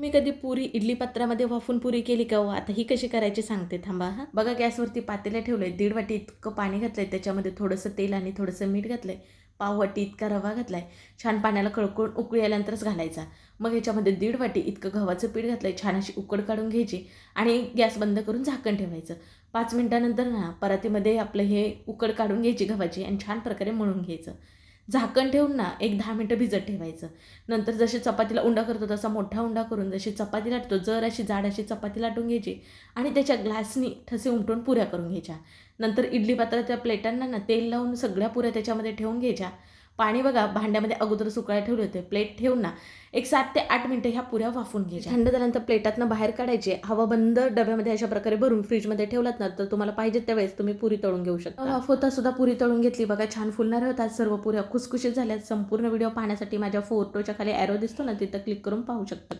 मी कधी पुरी इडली पत्रामध्ये वाफून पुरी केली का हो? आता ही कशी करायची सांगते थांबा हा. बघा गॅसवरती पातेल्या ठेवलं आहे दीड वाटी इतकं पाणी घातलं आहे त्याच्यामध्ये थोडंसं तेल आणि थोडंसं मीठ घातलं आहे पाव वाटी इतका रवा घातला आहे छान पाण्याला खळकळून उकळी आल्यानंतरच घालायचा. मग याच्यामध्ये दीड वाटी इतकं गव्हाचं पीठ घातलं आहे छान अशी उकड काढून घ्यायची आणि गॅस बंद करून झाकण ठेवायचं. पाच मिनटानंतर ना परातीमध्ये आपलं हे उकड काढून घ्यायची गव्हाची आणि छान प्रकारे मळून घ्यायचं. झाकण ठेवून ना एक दहा मिनटं भिजत ठेवायचं. नंतर जसे चपातीला उंडा करतो तसा मोठा उंडा करून जशी चपाती लाटतो जर अशी जाड अशी चपाती लाटून घ्यायची आणि त्याच्या ग्लासनी ठसे उमटून पुऱ्या करून घ्यायच्या. नंतर इडली पात्राच्या प्लेटांना ना तेल लावून सगळ्या पुऱ्या त्याच्यामध्ये ठेवून घ्यायच्या. पाणी बघा भांड्यामध्ये अगोदर सुकायला ठेवले होते. प्लेट ठेवून ना एक सात ते आठ मिनटं ह्या पुऱ्या वाफून घ्यायच्या थंड झाल्यानंतर प्लेटातनं बाहेर काढायचे. हवा बंद डब्यामध्ये अशा प्रकारे भरून फ्रीजमध्ये ठेवलात ना तर तुम्हाला पाहिजे त्यावेळेस तुम्ही पुरी तळून घेऊ शकता. वाफवता सुद्धा पुरी तळून घेतली. बघा छान फुलणार होतात सर्व पुऱ्या. खुसखुशीत झाल्यात. संपूर्ण व्हिडिओ पाहण्यासाठी माझ्या फोटोच्या खाली ॲरो दिसतो ना तिथं क्लिक करून पाहू शकता.